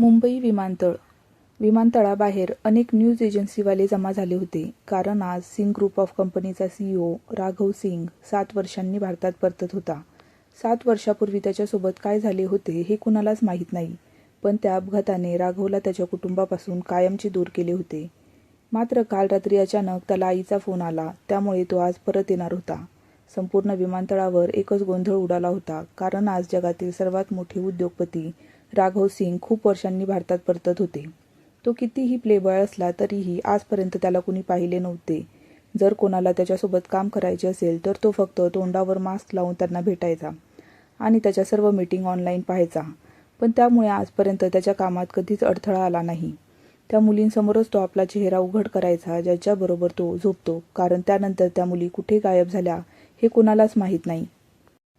मुंबई विमानतळ. विमानतळाबाहेर अनेक न्यूज एजन्सीवाले जमा झाले होते. कारण आज सिंग ग्रुप ऑफ कंपनीचा सीईओ राघव सिंग सात वर्षांनी भारतात परतत होता. सात वर्षापूर्वी त्याच्यासोबत काय झाले होते हे कुणालाच माहीत नाही. पण त्या अपघाताने राघवला त्याच्या कुटुंबापासून कायमचे दूर केले होते. मात्र काल रात्री अचानक त्याला आईचा फोन आला. त्यामुळे तो आज परत येणार होता. संपूर्ण विमानतळावर एकच गोंधळ उडाला होता. कारण आज जगातील सर्वात मोठे उद्योगपती राघव सिंग खूप वर्षांनी भारतात परतत होते. तो कितीही प्लेबॉय असला तरीही आजपर्यंत त्याला कुणी पाहिले नव्हते. जर कोणाला त्याच्यासोबत काम करायचे असेल तर तो फक्त तोंडावर मास्क लावून त्यांना भेटायचा आणि त्याच्या सर्व मीटिंग ऑनलाईन पाहायचा. पण त्यामुळे आजपर्यंत त्याच्या कामात कधीच अडथळा आला नाही. त्या मुलींसमोरच तो आपला चेहरा उघड करायचा ज्याच्याबरोबर तो झोपतो कारण त्यानंतर त्या मुली कुठे गायब झाल्या हे कोणालाच माहीत नाही.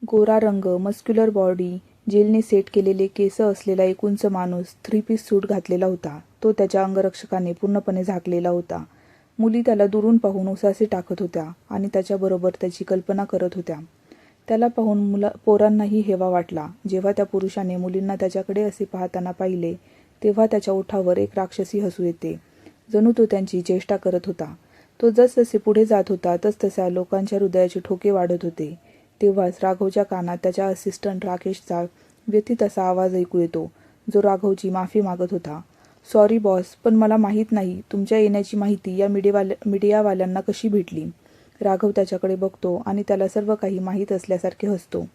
गोरा रंग मस्क्युलर बॉडी जेलने सेट केलेले केस असलेला एक उंच माणूस थ्री पीस सूट घातलेला होता. तो त्याच्या अंगरक्षकाने पूर्णपणे झाकलेला होता. मुली त्याला दुरून पाहून उसासे टाकत होत्या आणि त्याच्याबरोबर त्याची कल्पना करत होत्या. त्याला पाहून मुला पोरांनाही हेवा वाटला. जेव्हा त्या पुरुषाने मुलींना त्याच्याकडे असे पाहताना पाहिले तेव्हा त्याच्या ओठावर एक राक्षसी हसू येते. जणू तो त्यांची चेष्टा करत होता. तो जसजसे पुढे जात होता तसतसा लोकांच्या हृदयाचे ठोके वाढत होते. तेव्हाच राघवच्या कानात त्याच्या असिस्टंट राकेशचा व्यथित असा आवाज ऐकू येतो जो राघवची माफी मागत होता. सॉरी बॉस पण मला माहीत नाही तुमच्या येण्याची माहिती या मीडियावाल्या मीडियावाल्यांना कशी भेटली? राघव त्याच्याकडे बघतो आणि त्याला सर्व काही माहीत असल्यासारखे हसतो.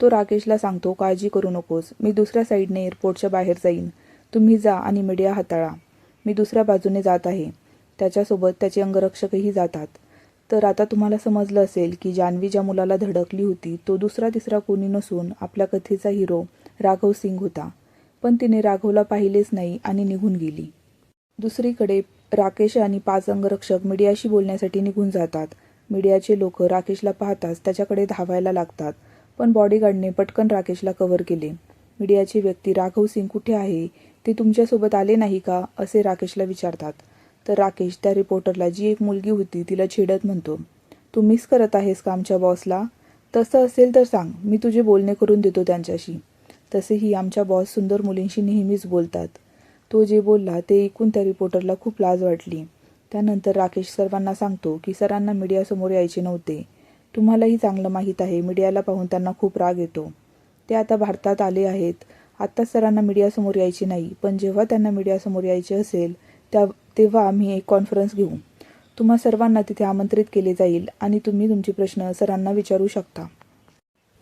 तो राकेशला सांगतो काळजी करू नकोस मी दुसऱ्या साईडने एअरपोर्टच्या बाहेर जाईन. तुम्ही जा आणि मीडिया हाताळा. मी दुसऱ्या बाजूने जात आहे. त्याच्यासोबत त्याचे अंगरक्षकही जातात. तर आता तुम्हाला समजलं असेल की जान्हवी ज्या मुलाला धडकली होती तो दुसरा तिसरा कोणी नसून आपल्या कथेचा हिरो राघव सिंग होता. पण तिने राघवला पाहिलेच नाही आणि निघून गेली. दुसरीकडे राकेश आणि पाच अंगरक्षक मीडियाशी बोलण्यासाठी निघून जातात. मीडियाचे लोक राकेशला पाहताच त्याच्याकडे धावायला लागतात पण बॉडीगार्डने पटकन राकेशला कव्हर केले. मीडियाचे व्यक्ती राघव सिंग कुठे आहे? ते तुमच्यासोबत आले नाही का? असे राकेशला विचारतात. तर राकेश त्या रिपोर्टरला जी एक मुलगी होती तिला छेडत म्हणतो तू मिस करत आहेस का आमच्या बॉसला तसं असेल तर सांग मी तुझे बोलणे करून देतो त्यांच्याशी. तसेही आमच्या बॉस सुंदर मुलींशी नेहमीच बोलतात. तो जे बोलला ते ऐकून त्या रिपोर्टरला खूप लाज वाटली. त्यानंतर राकेश सर्वांना सांगतो की सरांना मीडियासमोर यायचे नव्हते. तुम्हालाही चांगलं माहीत आहे मीडियाला पाहून त्यांना खूप राग येतो. ते आता भारतात आले आहेत. आत्ता सरांना मीडियासमोर यायचे नाही पण जेव्हा त्यांना मीडियासमोर यायचे असेल त्या तेव्हा आम्ही एक कॉन्फरन्स घेऊ. तुम्हा सर्वांना तिथे आमंत्रित केले जाईल आणि तुम्ही तुमचे प्रश्न सरांना विचारू शकता.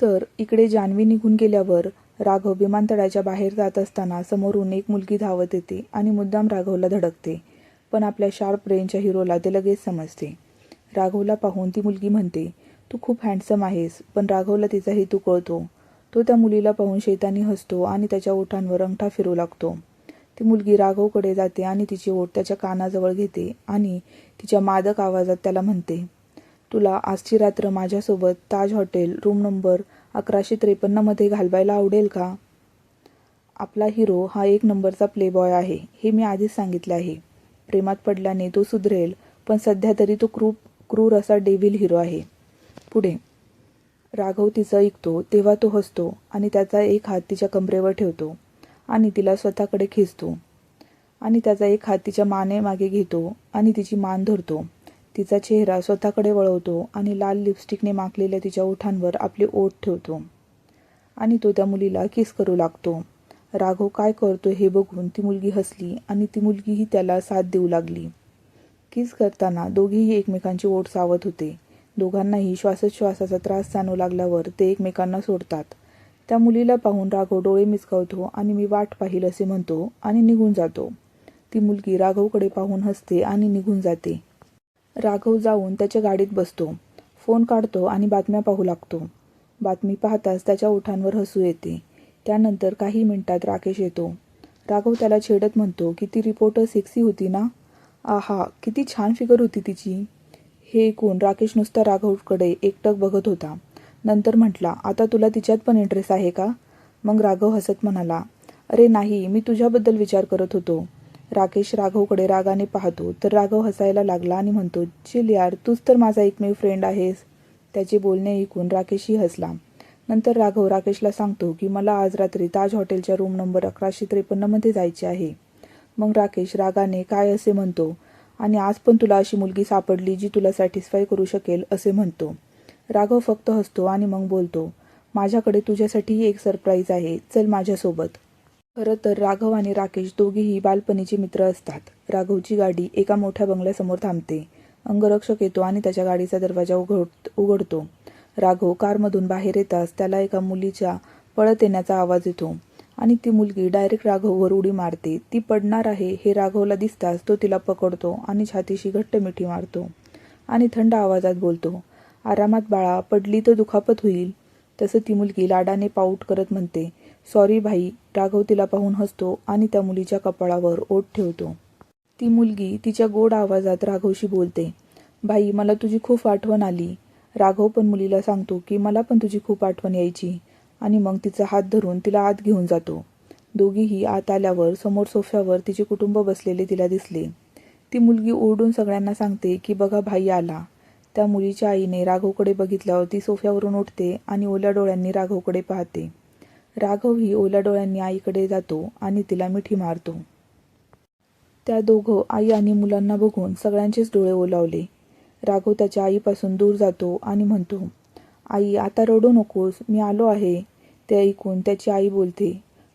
तर इकडे जान्हवी निघून गेल्यावर राघव विमानतळाच्या बाहेर जात असताना समोरून एक मुलगी धावत येते आणि मुद्दाम राघवला धडकते पण आपल्या शार्प ब्रेनच्या हिरोला ते लगेच समजते. राघवला पाहून ती मुलगी म्हणते तू खूप हँडसम आहेस पण राघवला तिचा हेतू कळतो. तो त्या मुलीला पाहून शैतानी हसतो आणि त्याच्या ओठांवर अंगठा फिरू लागतो. ती मुलगी राघवकडे जाते आणि तिची ओठ त्याच्या कानाजवळ घेते आणि तिच्या मादक आवाजात त्याला म्हणते तुला आजची रात्र माझ्यासोबत ताज हॉटेल रूम नंबर अकराशे त्रेपन्नमध्ये घालवायला आवडेल का? आपला हिरो हा एक नंबरचा प्लेबॉय आहे हे मी आधीच सांगितले आहे. प्रेमात पडल्याने तो सुधरेल पण सध्या तरी तो क्रूप क्रूर असा डेव्हिल हिरो आहे. पुढे राघव तिचं ऐकतो तेव्हा तो हसतो आणि त्याचा एक हात तिच्या कमरेवर ठेवतो. आणि तिला स्वतःकडे खेचतो. आणि त्याचा एक हात तिच्या माने मागे घेतो आणि तिची मान धरतो. तिचा चेहरा स्वतःकडे वळवतो आणि लाल लिपस्टिकने माखलेल्या तिच्या ओठांवर आपले ओठ ठेवतो. आणि तो त्या मुलीला किस करू लागतो. राघव काय करतो हे बघून ती मुलगी हसली आणि ती मुलगीही त्याला साथ देऊ लागली. किस करताना दोघेही एकमेकांचे ओठ सावत होते. दोघांनाही श्वासोच्छ्वासाचा त्रास जाणू लागल्यावर ते एकमेकांना सोडतात. त्या मुलीला पाहून राघव डोळे मिचकावतो आणि मी वाट पाहिल असे म्हणतो आणि निघून जातो. ती मुलगी राघवकडे पाहून हसते आणि निघून जाते. राघव जाऊन त्याच्या गाडीत बसतो. फोन काढतो आणि बातम्या पाहू लागतो. बातमी पाहताच त्याच्या ओठांवर हसू येते. त्यानंतर काही मिनिटात राकेश येतो. राघव त्याला छेडत म्हणतो की ती रिपोर्टर सेक्सी होती ना? आहा किती छान फिगर होती तिची. हे ऐकून राकेश नुसता राघवकडे एकटक बघत होता. नंतर म्हटला आता तुला तिच्यात पण इंटरेस्ट आहे का? मग राघव हसत म्हणाला अरे नाही मी तुझ्याबद्दल विचार करत होतो. राकेश राघवकडे रागाने पाहतो तर राघव हसायला लागला आणि म्हणतो चिल यार तूच तर माझा एकमेव फ्रेंड आहेस. त्याचे बोलणे ऐकून राकेशही हसला. नंतर राघव राकेशला सांगतो की मला आज रात्री ताज हॉटेलच्या रूम नंबर अकराशे त्रेपन्नमध्ये जायचे आहे. मग राकेश रागाने काय असे? म्हणतो आणि आज पण तुला अशी मुलगी सापडली जी तुला सॅटिस्फाय करू शकेल असे म्हणतो. राघव फक्त हसतो आणि मग बोलतो माझ्याकडे तुझ्यासाठीही एक सरप्राईज आहे. चल माझ्यासोबत. खरं तर राघव आणि राकेश दोघेही बालपणीचे मित्र असतात. राघवची गाडी एका मोठ्या बंगल्यासमोर थांबते. अंगरक्षक येतो आणि त्याच्या गाडीचा दरवाजा उघड उघडतो. राघव कारमधून बाहेर येताच त्याला एका मुलीच्या पळत येण्याचा आवाज येतो आणि ती मुलगी डायरेक्ट राघववर उडी मारते. ती पडणार आहे हे राघवला दिसताच तो तिला पकडतो आणि छातीशी घट्ट मिठी मारतो आणि थंड आवाजात बोलतो आरामात बाळा पडली तर दुखापत होईल. तसं ती मुलगी लाडाने पाऊट करत म्हणते सॉरी भाई राघव तिला पाहून हसतो आणि त्या मुलीच्या कपाळावर ओठ ठेवतो. ती मुलगी तिच्या गोड आवाजात राघवशी बोलते भाई मला तुझी खूप आठवण आली. राघव पण मुलीला सांगतो की मला पण तुझी खूप आठवण यायची आणि मग तिचा हात धरून तिला आत घेऊन जातो. दोघीही आत आल्यावर समोर सोफ्यावर तिचे कुटुंब बसलेले तिला दिसले. ती मुलगी ओरडून सगळ्यांना सांगते की बघा भाई आला. त्या मुलीच्या आईने राघवकडे बघितल्यावर ती सोफ्यावरून उठते आणि ओल्या डोळ्यांनी राघवकडे पाहते. राघवही ओल्या डोळ्यांनी आईकडे जातो आणि तिला मिठी मारतो. त्या दोघं आई आणि मुलांना बघून सगळ्यांचेच डोळे ओलावले. राघव त्याच्या आईपासून दूर जातो आणि म्हणतो आई आता रडू नकोस मी आलो आहे. ते ऐकून त्याची आई बोलते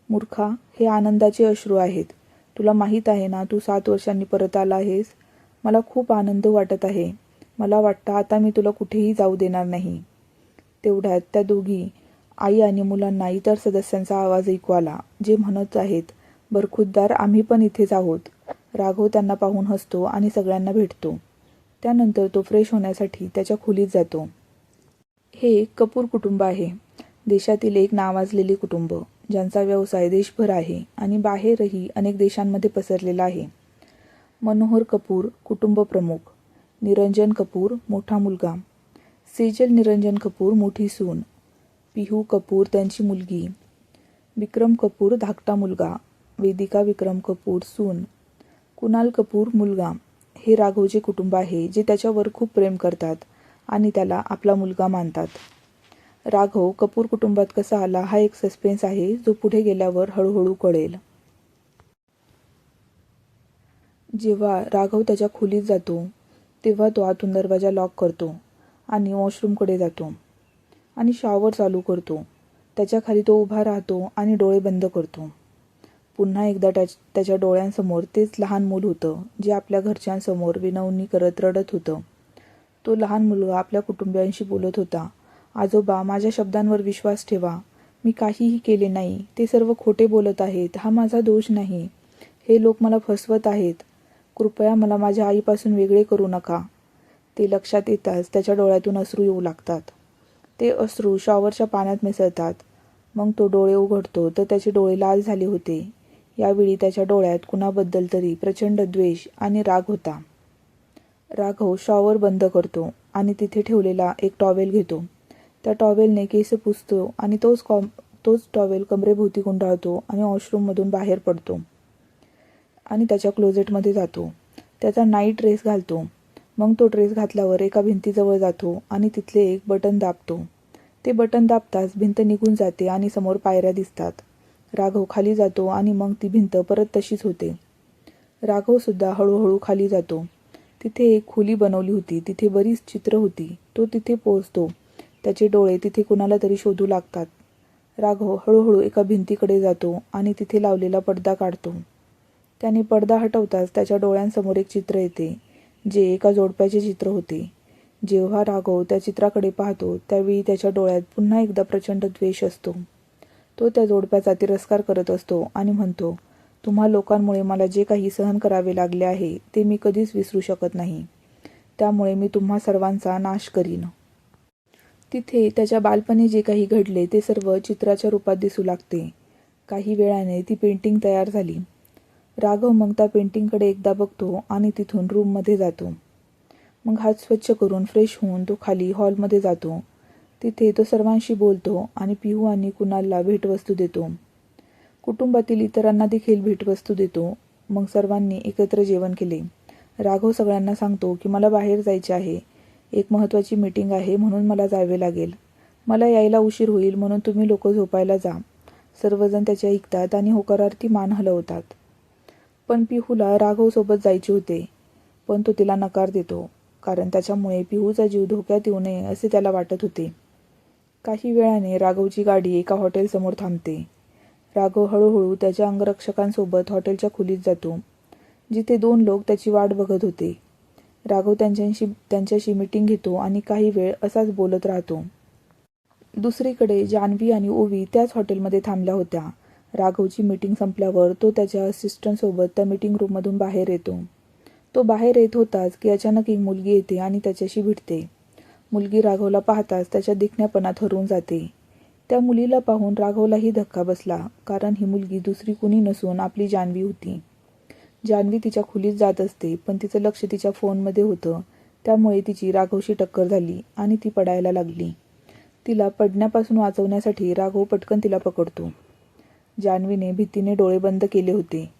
मूर्खा हे आनंदाचे अश्रू आहेत. तुला माहीत आहे ना तू सात वर्षांनी परत आला आहेस? मला खूप आनंद वाटत आहे. मला वाटतं आता मी तुला कुठेही जाऊ देणार नाही. तेवढ्यात त्या दोघी आई आणि मुलांना इतर सदस्यांचा आवाज ऐकू आला जे म्हणत आहेत बरखुद्दार आम्ही पण इथेच आहोत. राघव त्यांना पाहून हसतो आणि सगळ्यांना भेटतो. त्यानंतर तो फ्रेश होण्यासाठी त्याच्या खोलीत जातो. हे एक कपूर कुटुंब आहे. देशातील एक नावाजलेले कुटुंब ज्यांचा व्यवसाय देशभर आहे आणि बाहेरही अनेक देशांमध्ये पसरलेला आहे. मनोहर कपूर कुटुंब प्रमुख. निरंजन कपूर मोठा मुलगा. सेजल निरंजन कपूर मोठी सून. पिहू कपूर त्यांची मुलगी. विक्रम कपूर धाकटा मुलगा. वेदिका विक्रम कपूर सून. कुणाल कपूर मुलगा. हे राघवचे कुटुंब आहे जे त्याच्यावर खूप प्रेम करतात आणि त्याला आपला मुलगा मानतात. राघव कपूर कुटुंबात कसा आला हा एक सस्पेन्स आहे जो पुढे गेल्यावर हळूहळू कळेल. जेव्हा राघव त्याच्या खोलीत जातो तेव्हा तो आतून दरवाजा लॉक करतो आणि वॉशरूमकडे जातो आणि शॉवर चालू करतो. त्याच्याखाली तो उभा राहतो आणि डोळे बंद करतो. पुन्हा एकदा त्या त्याच्या डोळ्यांसमोर तेच लहान मूल होतं जे आपल्या घरच्यांसमोर विनवणी करत रडत होतं. तो लहान मुलगा आपल्या कुटुंबियांशी बोलत होता आजोबा माझ्या शब्दांवर विश्वास ठेवा. मी काहीही केले नाही. ते सर्व खोटे बोलत आहेत. हा माझा दोष नाही. हे लोक मला फसवत आहेत. कृपया मला माझ्या आईपासून वेगळे करू नका. ते लक्षात येताच त्याच्या डोळ्यातून अश्रू येऊ लागतात. ते अश्रू शॉवरच्या पाण्यात मिसळतात. मग तो डोळे उघडतो तर त्याचे डोळे लाल झाले होते. यावेळी त्याच्या डोळ्यात कुणाबद्दल तरी प्रचंड द्वेष आणि राग होता. राघव शॉवर बंद करतो आणि तिथे ठेवलेला एक टॉवेल घेतो. त्या टॉवेलने केस पुसतो आणि तोच कॉम तोच टॉवेल कमरेभोवती गुंडाळतो आणि वॉशरूममधून बाहेर पडतो. आणि त्याच्या क्लोजेटमध्ये जातो. त्याचा नाईट ड्रेस घालतो. मग तो ड्रेस घातल्यावर एका भिंतीजवळ जातो आणि तिथले एक बटन दाबतो. ते बटन दाबताच भिंत निघून जाते आणि समोर पायऱ्या दिसतात. राघव खाली जातो आणि मग ती भिंत परत तशीच होते. राघवसुद्धा हळूहळू खाली जातो. तिथे एक खोली बनवली होती. तिथे बरीच चित्र होती. तो तिथे पोहोचतो. त्याचे डोळे तिथे कुणाला तरी शोधू लागतात. राघव हळूहळू एका भिंतीकडे जातो आणि तिथे लावलेला पडदा काढतो. त्याने पडदा हटवताच त्याच्या डोळ्यांसमोर एक चित्र येते जे एका जोडप्याचे चित्र होते. जेव्हा राघव त्या चित्राकडे पाहतो त्यावेळी त्याच्या डोळ्यात पुन्हा एकदा प्रचंड द्वेष असतो. तो त्या जोडप्याचा तिरस्कार करत असतो आणि म्हणतो तुम्हा लोकांमुळे मला जे काही सहन करावे लागले आहे ते मी कधीच विसरू शकत नाही. त्यामुळे मी तुम्हा सर्वांचा नाश करीन. तिथे त्याच्या बालपणी जे काही घडले ते सर्व चित्राच्या रूपात दिसू लागते. काही वेळाने ती पेंटिंग तयार झाली. राघव मग त्या पेंटिंगकडे एकदा बघतो आणि तिथून रूममध्ये जातो. मग हात स्वच्छ करून फ्रेश होऊन तो खाली हॉलमध्ये जातो. तिथे तो सर्वांशी बोलतो आणि पिहू आणि कुणालला भेटवस्तू देतो. कुटुंबातील इतरांना देखील भेटवस्तू देतो. मग सर्वांनी एकत्र जेवण केले. राघव सगळ्यांना सांगतो की मला बाहेर जायचे आहे. एक महत्त्वाची मीटिंग आहे म्हणून मला जावे लागेल. मला यायला उशीर होईल म्हणून तुम्ही लोक झोपायला जा. सर्वजण त्याच्या ऐकतात आणि होकारार्थी मान हलवतात. पण पिहूला राघवसोबत जायचे होते. पण तो तिला नकार देतो कारण त्याच्यामुळे पिहूचा जीव धोक्यात येऊ नये असे त्याला वाटत होते. काही वेळाने राघवची गाडी एका हॉटेलसमोर थांबते. राघव हळूहळू त्याच्या अंगरक्षकांसोबत हॉटेलच्या खोलीत जातो जिथे दोन लोक त्याची वाट बघत होते. राघव त्यांच्याशी त्यांच्याशी मिटिंग घेतो आणि काही वेळ असाच बोलत राहतो. दुसरीकडे जान्हवी आणि ओवी त्याच हॉटेलमध्ये थांबल्या होत्या. राघवची मीटिंग संपल्यावर तो त्याच्या असिस्टंटसोबत त्या मीटिंग रूममधून बाहेर येतो. तो बाहेर येत होताच की अचानक एक मुलगी येते आणि त्याच्याशी भिडते. मुलगी राघवला पाहताच त्याच्या दिखण्यापणात हरवून जाते. त्या मुलीला पाहून राघवलाही धक्का बसला कारण ही मुलगी दुसरी कुणी नसून आपली जान्हवी होती. जान्हवी तिच्या खोलीत जात असते पण तिचं लक्ष तिच्या फोनमध्ये होतं. त्यामुळे तिची राघवशी टक्कर झाली आणि ती पडायला लागली. तिला पडण्यापासून वाचवण्यासाठी राघव पटकन तिला पकडतो. जान्हवीने भीतीने डोळे बंद केले होते.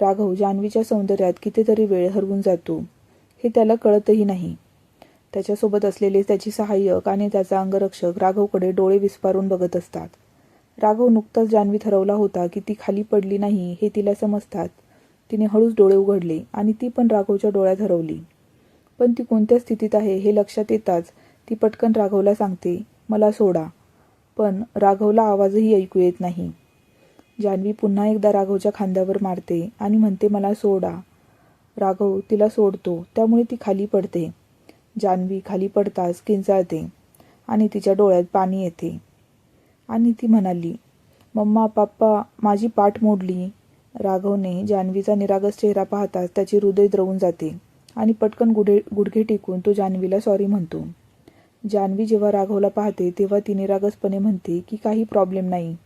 राघव जान्हवीच्या सौंदर्यात कितीतरी वेळ हरवून जातो. हे त्याला कळतही नाही. त्याच्यासोबत असलेले त्याची सहाय्यक आणि त्याचा अंगरक्षक राघवकडे डोळे विस्पारून बघत असतात. राघव नुकताच जान्हवी ठरवला होता की ती खाली पडली नाही हे तिला समजतात. तिने हळूच डोळे उघडले आणि ती पण राघवच्या डोळ्यात हरवली. पण ती कोणत्या स्थितीत आहे हे लक्षात येताच ती पटकन राघवला सांगते मला सोडा. पण राघवला आवाजही ऐकू येत नाही. जान्हवी पुन्हा एकदा राघवच्या खांद्यावर मारते आणि म्हणते मला सोडा. राघव तिला सोडतो त्यामुळे ती खाली पडते. जान्हवी खाली पडताच किंचाळते आणि तिच्या डोळ्यात पाणी येते. आणि ती म्हणाली मम्मा पप्पा माझी पाठ मोडली. राघवने जान्हवीचा निरागस चेहरा पाहताच त्याचे हृदय द्रवून जाते आणि पटकन गुढे गुडघे टेकून तो जान्हवीला सॉरी म्हणतो. जान्हवी जेव्हा राघवला पाहते तेव्हा ती निरागसपणे म्हणते की काही प्रॉब्लेम नाही.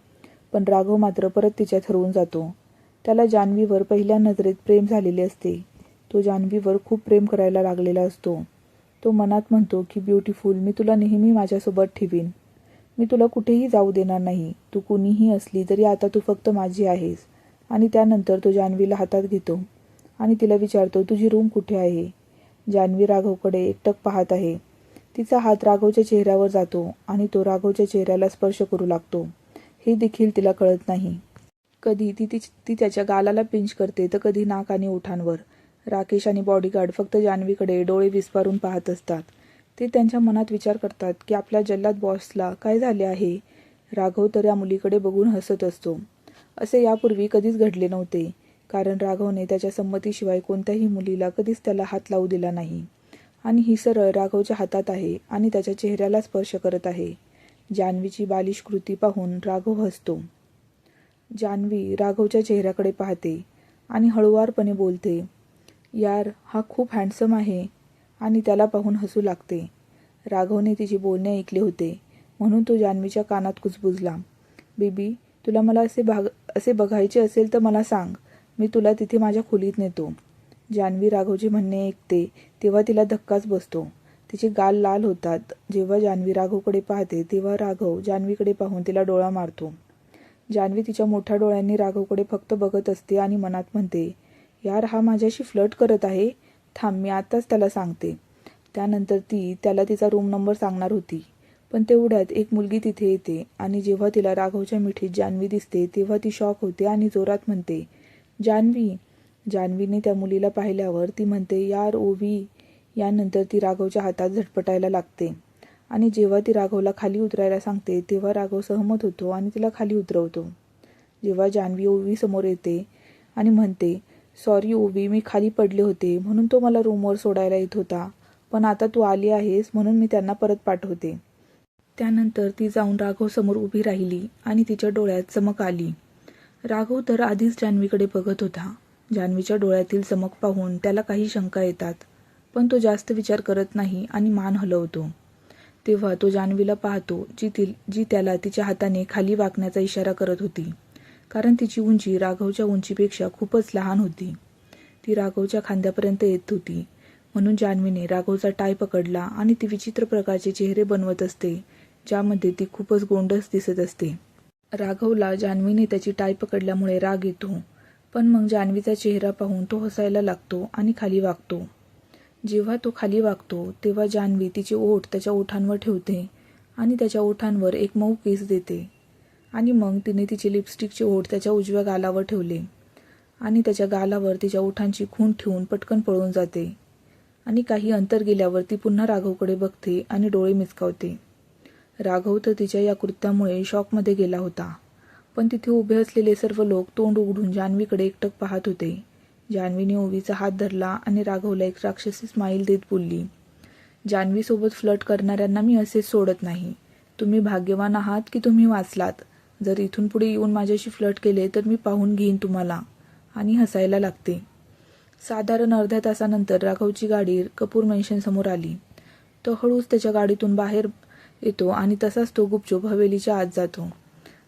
पण राघव मात्र परत तिच्यात हरवून जातो. त्याला जान्हवीवर पहिल्या नजरेत प्रेम झालेले असते. तो जान्हवीवर खूप प्रेम करायला लागलेला असतो. तो मनात म्हणतो की ब्युटिफुल मी तुला नेहमी माझ्यासोबत ठेवीन. मी तुला कुठेही जाऊ देणार नाही. तू कुणीही असली तरी आता तू फक्त माझी आहेस. आणि त्यानंतर तो जान्हवीला हातात घेतो आणि तिला विचारतो तुझी रूम कुठे आहे? जान्हवी राघवकडे एकटक पाहत आहे. तिचा हात राघवच्या चेहऱ्यावर जातो आणि तो राघवच्या चेहऱ्याला स्पर्श करू लागतो. हे देखील तिला कळत नाही. कधी ती ती ती त्याच्या गालाला पिंच करते तर कधी नाक आणि ओठांवर. राकेश आणि बॉडीगार्ड फक्त जान्हवीकडे डोळे विस्पारून पाहत असतात. ते त्यांच्या मनात विचार करतात की आपल्या जल्लाद बॉसला काय झाले आहे? राघव तर या मुलीकडे बघून हसत असतो. असे यापूर्वी कधीच घडले नव्हते. कारण राघवने त्याच्या संमतीशिवाय कोणत्याही मुलीला कधीच त्याला हात लावू दिला नाही. आणि ही सरळ राघवच्या हातात आहे आणि त्याच्या चेहऱ्याला स्पर्श करत आहे. जान्हवीची बालिश कृती पाहून राघव हसतो. जान्हवी राघवच्या चेहऱ्याकडे पाहते आणि हळुवारपणे बोलते यार हा खूप हँडसम आहे आणि त्याला पाहून हसू लागते. राघवने तिचे बोलणे ऐकले होते म्हणून तो जान्हवीच्या कानात कुजबुजला. बेबी तुला मला असे भाग असे बघायचे असेल तर मला सांग मी तुला तिथे माझ्या खोलीत नेतो. जान्हवी राघवचे म्हणणे ऐकते तेव्हा तिला धक्काच बसतो. तिचे गाल लाल होतात. जेव्हा जान्हवी राघवकडे पाहते तेव्हा राघव जान्हवीकडे पाहून तिला डोळा मारतो. जान्हवी तिच्या मोठ्या डोळ्यांनी राघवकडे फक्त बघत असते आणि मनात म्हणते यार हा माझ्याशी फ्लट करत आहे? थांब मी आताच त्याला सांगते. त्यानंतर ती त्याला तिचा रूम नंबर सांगणार होती. पण तेवढ्यात एक मुलगी तिथे येते आणि जेव्हा तिला राघवच्या मिठीत जान्हवी दिसते तेव्हा ती शॉक होते आणि जोरात म्हणते जान्हवी. जान्हवीने त्या मुलीला पाहिल्यावर ती म्हणते यार ओवी यानंतर ती राघवच्या हातात झटपटायला लागते. आणि जेव्हा ती राघवला खाली उतरायला सांगते तेव्हा राघव सहमत होतो आणि तिला खाली उतरवतो. जेव्हा जान्हवी ओवी समोर येते आणि म्हणते सॉरी ओवी मी खाली पडले होते म्हणून तो मला रूमवर सोडायला येत होता. पण आता तू आली आहेस म्हणून मी त्यांना परत पाठवते. त्यानंतर ती जाऊन राघव समोर उभी राहिली आणि तिच्या डोळ्यात चमक आली. राघव तर आधीच जान्हवीकडे बघत होता. जान्हवीच्या डोळ्यातील चमक पाहून त्याला काही शंका येतात. पण तो जास्त विचार करत नाही आणि मान हलवतो. तेव्हा तो जान्हवीला पाहतो जी ती जी त्याला तिच्या हाताने खाली वाकण्याचा इशारा करत होती. कारण तिची उंची राघवच्या उंचीपेक्षा खूपच लहान होती. ती राघवच्या खांद्यापर्यंत येत होती. म्हणून जान्हवीने राघवचा टाय पकडला आणि ती विचित्र प्रकारचे चेहरे बनवत असते ज्यामध्ये ती खूपच गोंडस दिसत असते. राघवला जान्हवीने त्याची टाय पकडल्यामुळे राग येतो. पण मग जान्हवीचा चेहरा पाहून तो हसायला लागतो आणि खाली वागतो. जेव्हा तो खाली वागतो तेव्हा जान्हवी तिचे ओठ त्याच्या ओठांवर ठेवते आणि त्याच्या ओठांवर एक मऊ केस देते. आणि मग तिने तिचे लिपस्टिकचे ओठ त्याच्या उजव्या गालावर ठेवले आणि त्याच्या गालावर तिच्या ओठांची खून ठेवून पटकन पळून जाते. आणि काही अंतर गेल्यावर ती पुन्हा राघवकडे बघते आणि डोळे मिचकावते राघव तर तिच्या या कृत्यामुळे शॉकमध्ये गेला होता. पण तिथे उभे असलेले सर्व लोक तोंड उघडून जान्हवीकडे एकटक पाहत होते. जान्हवीने ओवीचा हात धरला आणि राघवला एक राक्षसी स्माईल देत बोलली जान्हवीसोबत फ्लट करणाऱ्यांना मी असेच सोडत नाही. तुम्ही भाग्यवान आहात की तुम्ही वाचलात? जर इथून पुढे येऊन माझ्याशी फ्लट केले तर मी पाहून घेईन तुम्हाला. आणि हसायला लागते. साधारण अर्ध्या तासानंतर राघवची गाडी कपूर मेन्शनसमोर आली. तो हळूच त्याच्या गाडीतून बाहेर येतो आणि तसाच तो गुपचूप हवेलीच्या आत जातो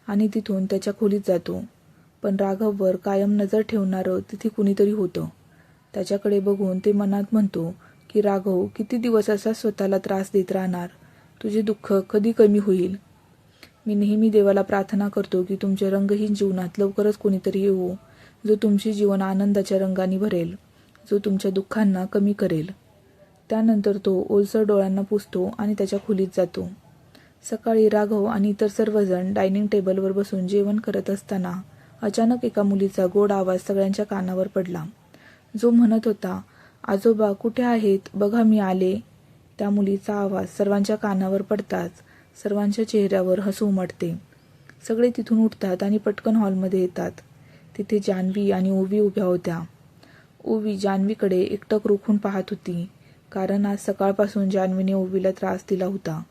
आणि तिथून त्याच्या खोलीत जातो. पण राघववर कायम नजर ठेवणारं तिथे कुणीतरी होतं. त्याच्याकडे बघून ते मनात म्हणतो की राघव किती दिवस असा स्वतःला त्रास देत राहणार? तुझे दुःख कधी कमी होईल? मी नेहमी देवाला प्रार्थना करतो की तुमच्या रंगहीन जीवनात लवकरच कोणीतरी येऊ जो तुमचे जीवन आनंदाच्या रंगाने भरेल जो तुमच्या दुःखांना कमी करेल. त्यानंतर तो ओलसर डोळ्यांना पुसतो आणि त्याच्या खोलीत जातो. सकाळी राघव आणि इतर सर्वजण डायनिंग टेबलवर बसून जेवण करत असताना अचानक एका मुलीचा गोड आवाज सगळ्यांच्या कानावर पडला. जो म्हणत होता आजोबा कुठे आहेत? बघा मी आले. त्या मुलीचा आवाज सर्वांच्या कानावर पडताच सर्वांच्या चेहऱ्यावर हसू उमटते. सगळे तिथून उठतात आणि पटकन हॉलमध्ये येतात. तिथे जान्हवी आणि ओवी उभ्या होत्या. ओवी जान्हवीकडे एकटक रोखून पाहत होती कारण आज सकाळपासून जान्हवीने ओवीला त्रास दिला होता.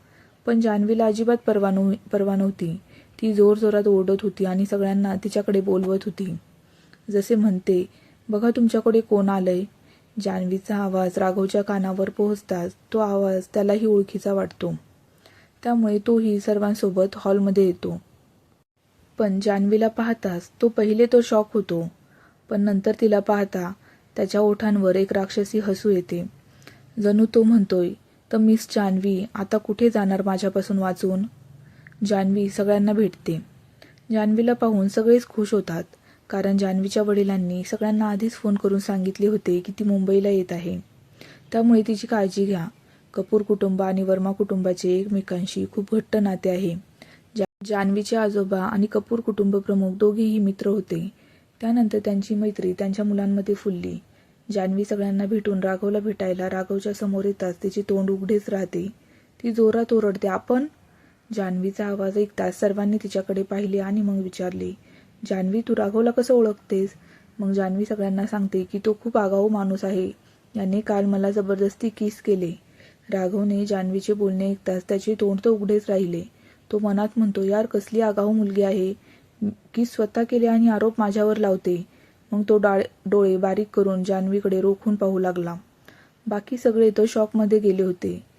पण जान्हवीला अजिबात परवा नव्ह परवा नव्हती. ती जोरजोरात ओरडत होती आणि सगळ्यांना तिच्याकडे बोलवत होती. जसे म्हणते बघा तुमच्याकडे कोण आलंय? जान्हवीचा आवाज राघवच्या कानावर पोहोचताच तो आवाज त्यालाही ओळखीचा वाटतो. त्यामुळे तोही सर्वांसोबत हॉलमध्ये येतो. पण जान्हवीला पाहताच तो पहिले तो शॉक होतो पण नंतर तिला पाहता त्याच्या ओठांवर एक राक्षसी हसू येते. जणू तो म्हणतोय तर मिस जान्हवी आता कुठे जाणार माझ्यापासून वाचून? जान्हवी सगळ्यांना भेटते. जान्हवीला पाहून सगळेच खुश होतात कारण जान्हवीच्या वडिलांनी सगळ्यांना आधीच फोन करून सांगितले होते की ती मुंबईला येत आहे. त्यामुळे तिची काळजी घ्या. कपूर कुटुंब आणि वर्मा कुटुंबाचे एकमेकांशी खूप घट्ट नाते आहे. जा जान्हवीचे आजोबा आणि कपूर कुटुंब प्रमुख दोघेही मित्र होते. त्यानंतर त्यांची मैत्री त्यांच्या मुलांमध्ये फुलली. जान्हवी सगळ्यांना भेटून राघवला भेटायला राघवच्या समोर येताच तिचे तोंड उघडेच राहते. ती जोरात ओरडते आपण जान्हवीचा आवाज ऐकताच सर्वांनी तिच्याकडे पाहिले आणि मग विचारले जान्हवी तू राघवला कसं ओळखतेस? मग जान्हवी सगळ्यांना सांगते की तो खूप आगाऊ माणूस आहे. याने काल मला जबरदस्ती किस केले. राघवने जान्हवीचे बोलणे ऐकताच त्याचे तोंड तर उघडेच राहिले. तो मनात म्हणतो यार कसली आगाऊ मुलगी आहे. की स्वतः केले आणि आरोप माझ्यावर लावते. मग तो डाळ डोळे बारीक करून जान्हवीकडे रोखून पाहू लागला. बाकी सगळे तर शॉकमध्ये गेले होते.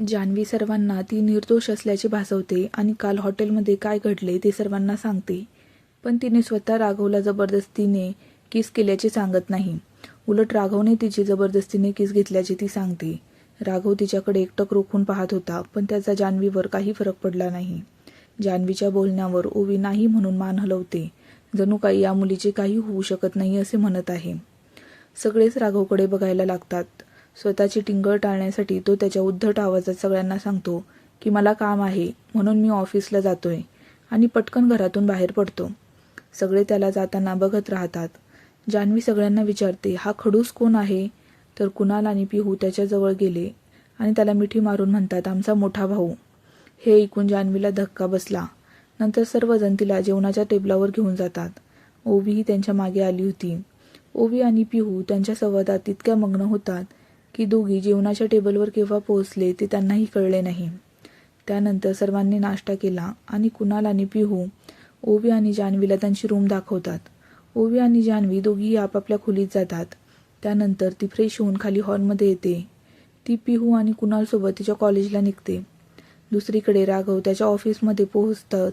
जान्हवी सर्वांना ती निर्दोष असल्याचे भासवते आणि काल हॉटेलमध्ये काय घडले ते सर्वांना सांगते. पण तिने स्वतः राघवला जबरदस्तीने किस केल्याचे सांगत नाही. उलट राघवने तिची जबरदस्तीने किस घेतल्याचे ती सांगते. राघव तिच्याकडे एकटक रोखून पाहत होता पण त्याचा जान्हवीवर काही फरक पडला नाही. जान्हवीच्या बोलण्यावर ओवी नाही म्हणून मान हलवते. जणू काही या मुलीचे काही होऊ शकत नाही असे म्हणत आहे. सगळेच राघवकडे बघायला लागतात. स्वतःची टिंगळ टाळण्यासाठी तो त्याच्या उद्धट आवाजात सगळ्यांना सांगतो की मला काम आहे म्हणून मी ऑफिसला जातोय आणि पटकन घरातून बाहेर पडतो. सगळे त्याला जाताना बघत राहतात. जान्हवी सगळ्यांना विचारते हा खडूस कोण आहे? तर कुणाल आणि पिहू त्याच्याजवळ गेले आणि त्याला मिठी मारून म्हणतात आमचा मोठा भाऊ. हे ऐकून जान्हवीला धक्का बसला. नंतर सर्वजण तिला जेवणाच्या टेबलावर घेऊन जातात. ओवीही त्यांच्या मागे आली होती. ओवी आणि पिहू त्यांच्या संवादात इतक्या मग्न होतात की दोघी जेवणाच्या टेबलवर केव्हा पोहोचले ते त्यांनाही कळले नाही. त्यानंतर सर्वांनी नाश्ता केला आणि कुणाल आणि पिहू ओवी आणि जान्हवीला त्यांची रूम दाखवतात. ओवी आणि जान्हवी दोघीही आपापल्या खोलीत जातात. त्यानंतर ती फ्रेश होऊन खाली हॉलमध्ये येते. ती पिहू आणि कुणालसोबत तिच्या कॉलेजला निघते. दुसरीकडे राघव त्याच्या ऑफिसमध्ये पोहोचताच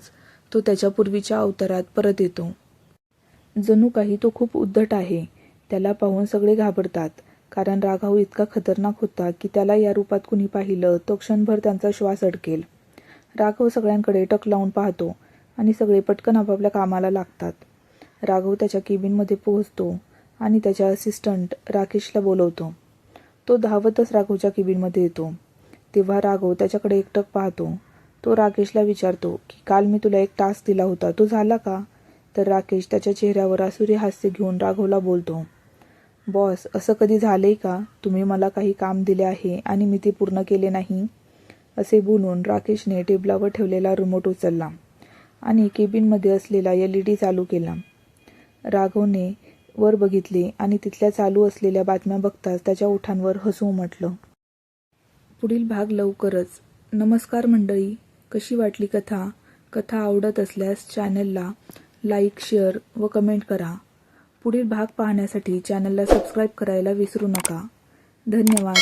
तो त्याच्या पूर्वीच्या अवतारात परत येतो. जणू काही तो खूप उद्धट आहे. त्याला पाहून सगळे घाबरतात. कारण राघव इतका खतरनाक होता की त्याला या रूपात कुणी पाहिलं तो क्षणभर त्यांचा श्वास अडकेल. राघव सगळ्यांकडे टक लावून पाहतो आणि सगळे पटकन आपापल्या कामाला लागतात. राघव त्याच्या केबिनमध्ये पोहोचतो आणि त्याच्या असिस्टंट राकेशला बोलवतो. तो धावतच राघवच्या केबिनमध्ये येतो. तेव्हा राघव त्याच्याकडे एकटक पाहतो. तो राकेशला विचारतो की काल मी तुला एक टास्क दिला होता तो झाला का? तर राकेश त्याच्या चेहऱ्यावर आसुरी हास्य घेऊन राघवला बोलतो. बॉस असं कधी झाले का? तुम्ही मला काही काम दिले आहे आणि मी ते पूर्ण केले नाही? असे बोलून राकेशने टेबलावर ठेवलेला रिमोट उचलला आणि केबिनमध्ये असलेला एल ई डी चालू केला. राघवने वर बघितले आणि तिथल्या चालू असलेल्या बातम्या बघताच त्याच्या ओठांवर हसू उमटलं पुढील भाग लवकरच. नमस्कार मंडळी कशी वाटली कथा? कथा आवडत असल्यास चॅनलला लाईक शेअर व कमेंट करा. पुढील भाग पाहण्यासाठी चॅनलला सबस्क्राईब करायला विसरू नका. धन्यवाद.